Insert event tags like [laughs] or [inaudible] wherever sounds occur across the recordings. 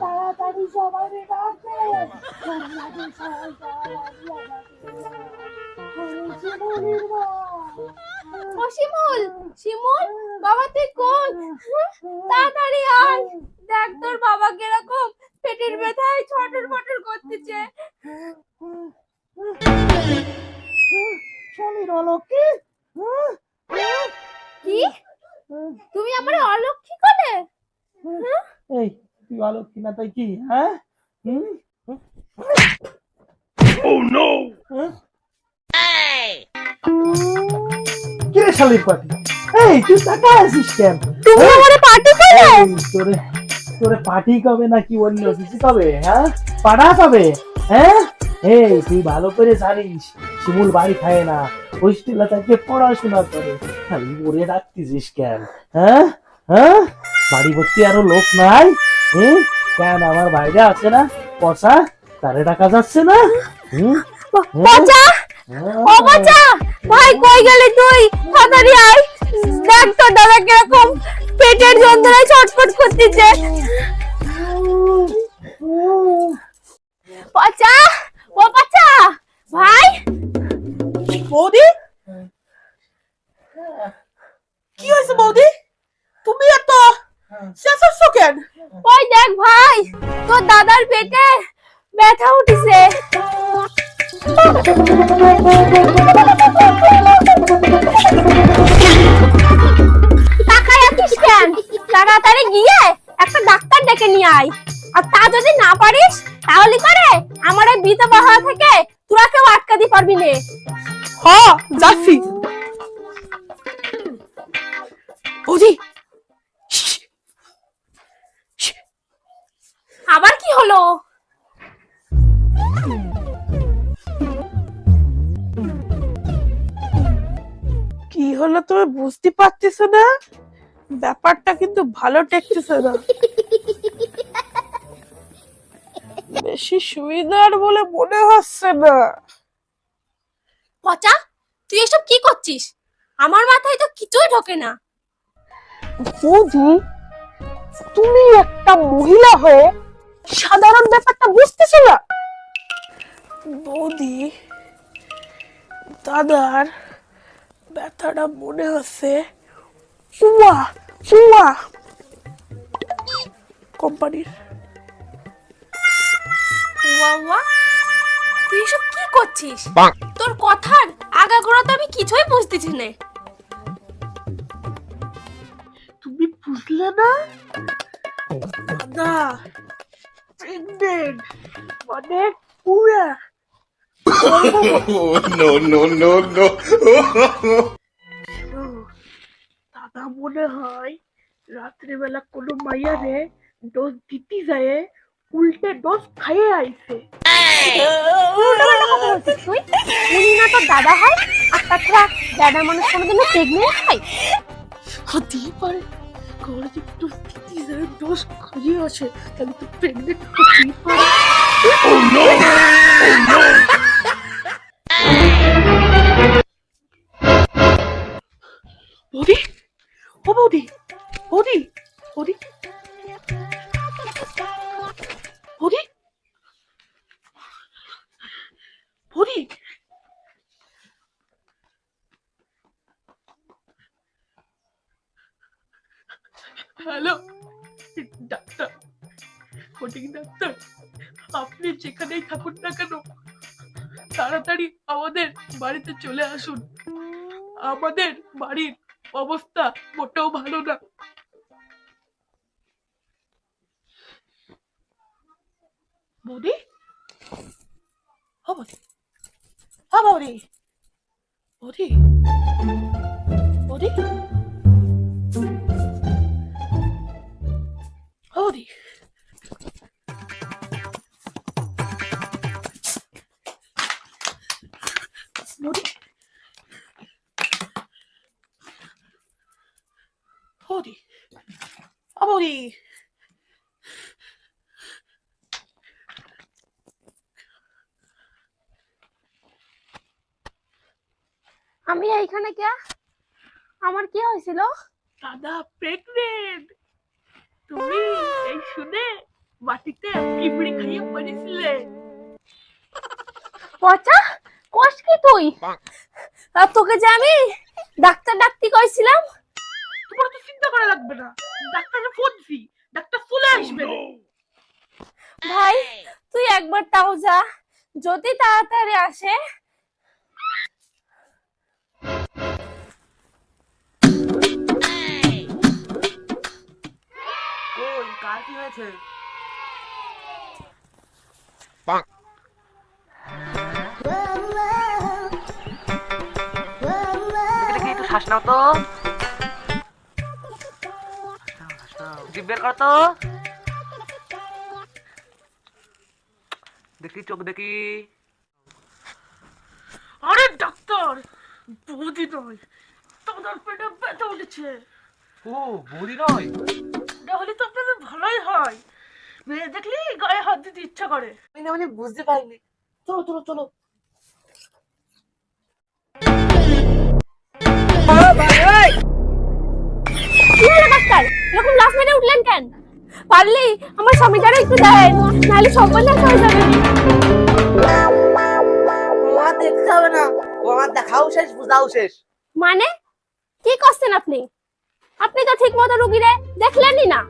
তাড়াতাড়ি সবাই ডাকবে আমাদের সাহায্য ও শিমুল শিমুল বাবা তুই কোন? তাড়াতাড়ি আয়। দেখ তোর বাবা কীরকম পেটের ব্যথায় ছটর ফটর করতেছে। স্বামীর অলক্ষী কি? তুমি আমার অলক্ষী করে এই তুই অলক্ষী না তাই কি হ্যাঁ? হুম? কিরে শালির পাটি এই তুই টাকা আছিস কেন? তুমি আমারে পার্টি করে তোরে তোরে পার্টি কবে নাকি অন্য কিছু কবে হ্যাঁ? পাঠা কবে হ্যাঁ? এই তুই ভালো করে জানিস শিমুল বাড়ি খায় না হোস্টেলে তাকে পড়াশোনা করে। খালি পড়ে রাখতেছিস কেন হ্যাঁ? হ্যাঁ? বাড়ি ভর্তি আরও লোক নাই? হুম? কেন আমার বাইরে আছে না? পয়সা তারে টাকা যাচ্ছে না? হুম? বাঁচা ও বাঁচা ভাই কই গেলি তুই? তাড়াতাড়ি আয়। দেখ তোর দাদা কীরকম পেটের যন্ত্রণায় ছটফট করতেছে। বাঁচা ও বাঁচা ভাই? বৌদি? কি হয়েছে বৌদি? তুমি এত চেঁচাচ্ছ কেন? ওই দেখ ভাই তোর দাদার পেটে ব্যথা উঠেছে। তাকায় আছিস কেন? তাড়াতাড়ি গিয়ে একটা ডাক্তার ডেকে নিয়ে আয়। আর তা যদি না পারিস তাহলে করে আমার এই বিধবা হওয়া থেকে তোরা কেউ আটকাতে পারবি না। হ যাচ্ছি। হলো তুমি বুঝতে পারতেছো না? ব্যাপারটা কিন্তু ভালো টেকতেছে না। বেশি সুবিধার বলে মনে হচ্ছে না। পচা তুই এসব কি করছিস? আমার মাথায় তো কিছুই ঢোকে না। বৌদি তুমি একটা মহিলা হয়ে সাধারণ ব্যাপারটা বুঝতেছো না? বৌদি দাদার ব্যথাটা মনে হচ্ছে উয়া উয়া। কোম্পানির। বাবা তুই এসব কি করছিস? তোর কথার আগাগোড়া তো আমি কিছুই বুঝতেছি না। তুমি বুঝলে না? দাদা প্রেগনেন্ট মানে পুরা [laughs] no, no, no, no. [laughs] দাদা মনে হয় রাত্রিবেলা কোনো মাইয়ারে ডোজ দিতে যায়, উল্টে ডোজ খাইয়ে আইছে। দাদা হয় আর তাছাড়া দাদা মানুষ হতেই পারে ডোজ দিতে যায় ডোজ তাহলে তো প্রেগনেন্ট হতেই পারে। ও বৌদি বৌদি বৌদি। বৌদি বৌদি। হ্যালো ডাক্তার ফটিক ডাক্তার, আপনি যেখানেই থাকুন না কেন, তাড়াতাড়ি আমাদের বাড়িতে চলে আসুন। আমাদের বাড়ির অবস্থা মোটেও ভালো না। বৌদি? ও বৌদি। ও বৌদি। বৌদি? বৌদি? আমি এইখানে কে? আমার কি হয়েছিল? দাদা প্রেগনেন্ট তুমি এই শুনে বাটিতে পিঁপড়ি খাইয়ে পড়েছিলে পচা? কষ কি তুই? আর তোকে যে আমি ডাক্তার ডাকতে কইছিলাম? তোমার তো চিন্তা করা লাগবে না। ডাক্তারকে ফোন দিছি ডাক্তার চলে আসবে। ভাই তুই একবার তাও যা। যদি তাড়াতাড়ি আসে কার কি হয়েছে দেখি একটু শ্বাস নাও তো জিভ বের কর তো দেখি চোখ দেখি আরে ডাক্তার বৌদি নয় তোমার পেটে ব্যথা উঠেছে ও বৌদি নয়। তাহলে তো আপনাদের ভালোই হয়। মেয়ে দেখলি গায়ে হাত দিতে ইচ্ছা করে। আমি না মানে বুঝতে পারিনি। চলো চলো চলো। কি হলো ডাক্তার এরকম লাস্ট মিনিটে উঠলেন কেন? পারলি আমার স্বামীটারও একটু নাহলে হয়ে যাবে। দেখতে হবে না। দেখাও শেষ বুঝাও শেষ। মানে? কি করছেন আপনি? আপনি তো ঠিক মতো রুগীরে দেখলেনই না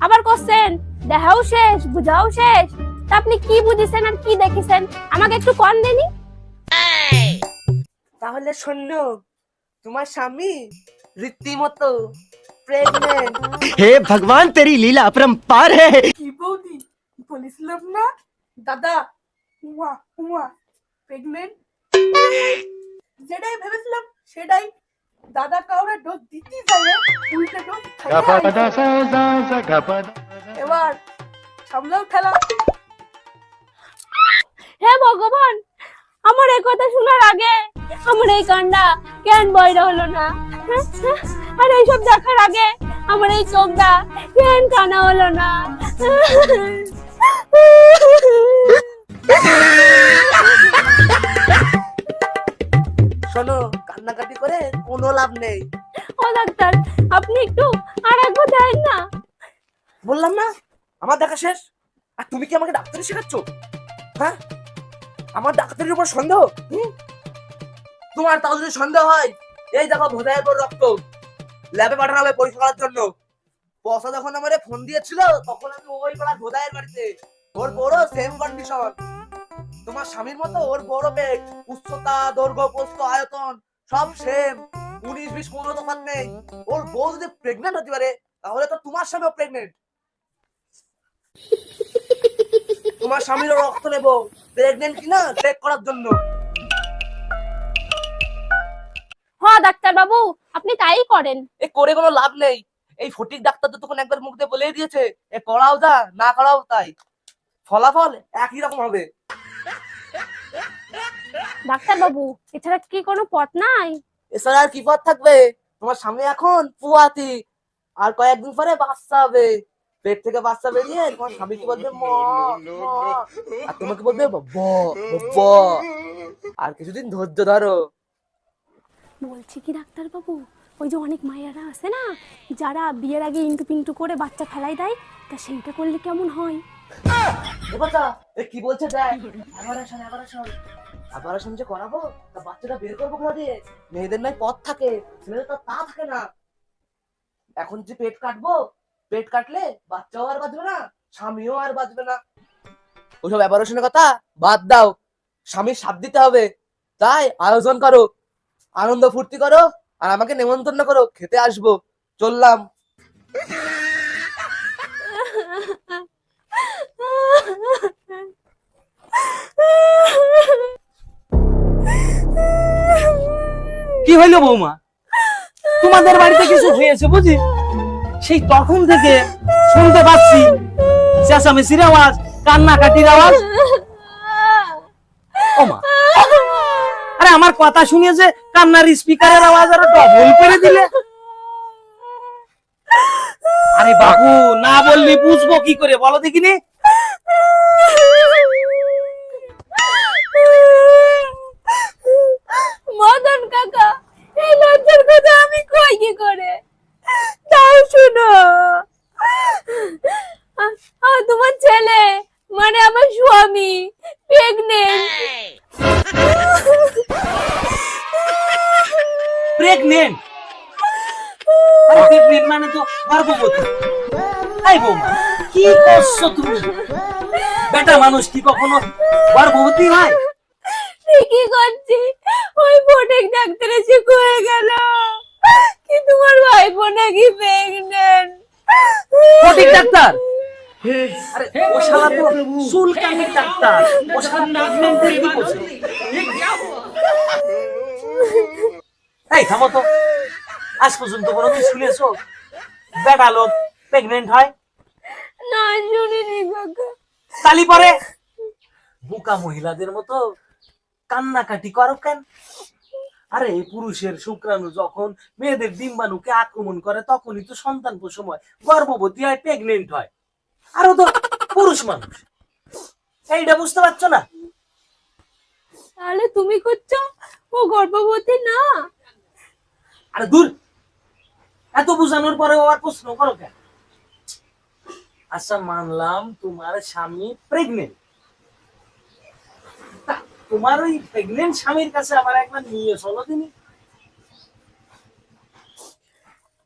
আবার করছেন দেখাও শেষ বুঝাও শেষ তা আপনি কি বুঝেছেন আর কি দেখেছেন আমাকে একটু কন দেনি তাহলে শোনো তোমার স্বামী রীতিমতো প্রেগনেন্ট हे भगवान तेरी लीला अपरंपार है কি বৌদি বলেছিলাম না দাদা উমা উমা প্রেগনেন্ট যেটাই ভেবেছিলাম সেটাই দাদা কাউরে ডোজ দিতে যায় উল্টে ডোজ এবার সামলাও খেলা। হে ভগবান আমার এই কথা শোনার আগে আমার এই কান্না কেন বয়রা হলো না? আর এইসব দেখার আগে আমার এই চোখটা কেন কানা হলো না? [laughs] শোনো কান্নাকাটি করে কোনো লাভ নেই। ও ডাক্তার আপনি একটু আর একবার দেন না। বললাম না আমার দেখা শেষ। আর তুমি কি আমাকে ডাক্তারি শেখাচ্ছ? হ্যাঁ? আমার ডাক্তারের উপর সন্দেহ? তোমার তাও যদি সন্দেহ হয় এই দেখো ভোদায়ের পর রক্ত। ল্যাবে পাঠানো হবে পরীক্ষা করার জন্য। বসা যখন আমারে ফোন দিয়েছিল তখন আমি ওই পাড়া ভোদায়ের বাড়িতে। ওর বড় সেম কন্ডিশন তোমার স্বামীর মতো ওর বড় পেট উচ্চতা দৈর্ঘ্য প্রস্থ আয়তন সব সেম উনিশ বিশ কোনো তফাৎ নেই। ওর বউ যদি প্রেগনেন্ট হতে পারে তাহলে তো তোমার স্বামীও প্রেগনেন্ট তোমার রক্ত নেব। প্রেগনেন্ট কিনা চেক করার জন্য। হ্যাঁ ডাক্তার বাবু আপনি তাই করেন। এ করে কোনো লাভ নেই। এই ফটিক ডাক্তার তো তখন একবার মুখ দিয়ে বলেই দিয়েছে এ করাও যা না করাও তাই। ফলাফল একই রকম হবে। ডাক্তার বাবু এছাড়া কি কোনো পথ নাই? এছাড়া আর কি পথ থাকবে? তোমার স্বামী এখন পুয়াতি। আর কয়েকদিন পরে বাচ্চা হবে। পেট থেকে বাচ্চা বেরিয়ে তোমার বলবে ম আর তোমাকে বলবে ব আর কিছুদিন ধৈর্য ধরো। বলছি কি ডাক্তার বাবু ওই যে অনেক মায়েরা আছে না যারা বিয়ের আগে ইন্টু পিন্টু করে বাচ্চা ফেলাই দেয় তা সেইটা করলে কেমন হয়? কি বলছে দেখ? আবার আবার আসুন যে করাবো? তা বাচ্চাটা বের করব কোথা দিয়ে? মেয়েদের নয় পথ থাকে, ছেলেদের তো তা থাকে না। এখন যে পেট কাটবো, পেট কাটলে বাচ্চাও আর বাঁচবে না, স্বামীও আর বাঁচবে না। ওসব অ্যাপারেশনের কথা বাদ দাও। স্বামীর সাথ দিতে হবে। তাই আয়োজন করো, আনন্দ ফুর্তি করো, আর আমাকে নেমন্তন্ন করো, খেতে আসব। চললাম। কি হইল বৌমা? তোমাদের বাড়িতে কিছু হয়েছে বুঝি? সেই তখন থেকে শুনতে পাচ্ছি চেঁচামেচির আওয়াজ, কান্নাকাটির আওয়াজ। আরে আমার কথা শুনে যে কান্নার স্পিকারের আওয়াজ আরও ডবল করে দিলে। আরে বাবু, না বললি বুঝব কি করে, বলো দেখিনি? মদন কাকা এই লজ্জার কথা আমি কই, কি করে? তাও শুনো। তোমার ছেলে মানে আমার স্বামী প্রেগনেন্ট প্রেগনেন্ট মানে তো গর্ভবতী। বৌমা, কি করছ তুমি? বেটা মানুষ কি কখনো গর্ভবতী হয়? ঠিকই করছি? ওই ফটিক ডাক্তার এসে কয়ে গেল। কি তোমার ভাইপো নাকি প্রেগনেন্ট ফটিক ডাক্তার! আরে ও শালা তো চুলকানির ডাক্তার। ও শালা প্রেগনেন্টের কি করছে এই থামো তো। আজ পর্যন্ত কোনোদিন শুনেছো? বেটা লোক প্রেগনেন্ট হয়? না শুনিনি কাকা। তালি পরে? বোকা মহিলাদের মতো কান্নাকাটি করো কেন? আরে পুরুষের শুক্রাণু যখন মেয়েদের ডিম্বাণুকে আক্রমণ করে তখনই তো সন্তান সময় গর্ভবতী হয় প্রেগনেন্ট হয়। আরও তো পুরুষ মানুষ। এইটা বুঝতে পারছ না? তাহলে তুমি করছ ও গর্ভবতী না? আরে দূর! এত বোঝানোর পরে আর প্রশ্ন করো কেন? আচ্ছা মানলাম তোমার স্বামী প্রেগনেন্ট তোমার ওই প্রেগনেন্ট স্বামীর কাছে আবার একবার নিয়ে চলো তিনি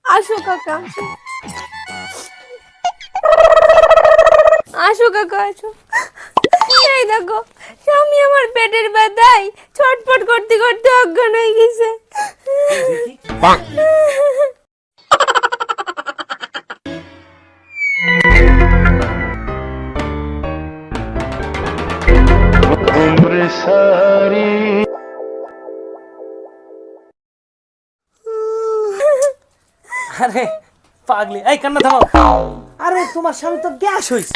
আসো কাকা আসো। আসো কাকা আসো। এই দেখো স্বামী আমার পেটের ব্যথায় ছটফট করতে করতে অজ্ঞান হয়ে গেছে। দেখি আরে পাগলি এই কান্না থামাও। আরে তোমার স্বামী তো গ্যাস হয়েছে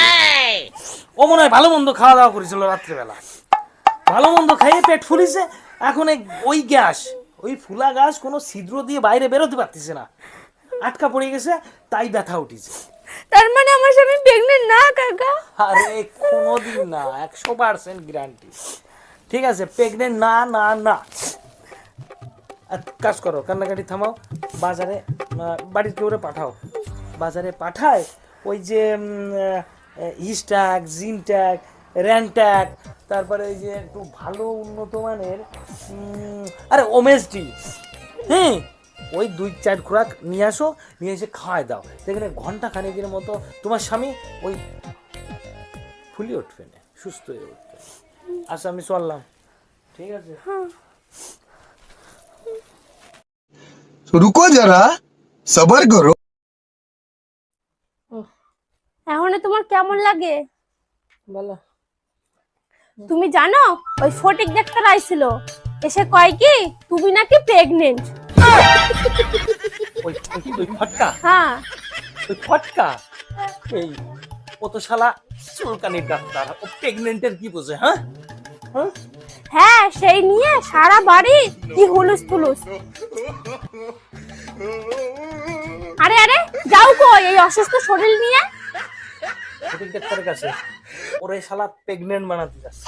ও মনে হয় ভালো মন্দ খাওয়া দাওয়া করেছিল রাত্রেবেলা। ভালো মন্দ খাইয়ে পেট ফুলিছে এখন এই- ওই গ্যাস ওই ফুলা গাছ কোনো ছিদ্র দিয়ে বাইরে বেরোতে পারতেছে না। আটকা পড়ে গেছে তাই ব্যথা উঠেছে। তার মানে আমার স্বামী প্রেগনেন্ট না কাকা? আরে কোনোদিন না একশো পার্সেন্ট গ্যারান্টি ঠিক আছে প্রেগনেন্ট না না না। কাজ করো, কান্নাকাটি থামাও, বাজারে বাড়ির কেউ পাঠাও। বাজারে পাঠায় ওই যে হিস্ট্যাগ জিনট্যাগ, র্যানট্যাগ, তারপরে ওই যে একটু ভালো, উন্নত মানের আরে ওমেসডি হ্যাঁ ওই দুই চার খোরাক নিয়ে আসো, নিয়ে এসে খাওয়াই দাও। দেখলে ঘণ্টা খানেকের মতো তোমার স্বামী ওই ফুলি উঠবে না, সুস্থ হয়ে উঠবে। আচ্ছা আমি চললাম। ঠিক আছে? হ্যাঁ। রুকো যারা সবার করো। এখন তোমার কেমন লাগে? বলো। তুমি জানো ওই ফটিক ডাক্তার আইছিল। এসে কয় কি তুমি নাকি প্রেগনেন্ট ওই ওই ফটকা? হ্যাঁ। ওই ফটকা? এই ও তো শালা চুলকানির ডাক্তার ও প্রেগনেন্টের কি বোঝে হ্যাঁ? হ্যাঁ সেই নিয়ে সারা বাড়ি কি হুলুস তুলুস আরে আরে, যাও কো এই অসুস্থ শরীর নিয়ে? ওরে শালা প্রেগনেন্ট বানাতে যাচ্ছে।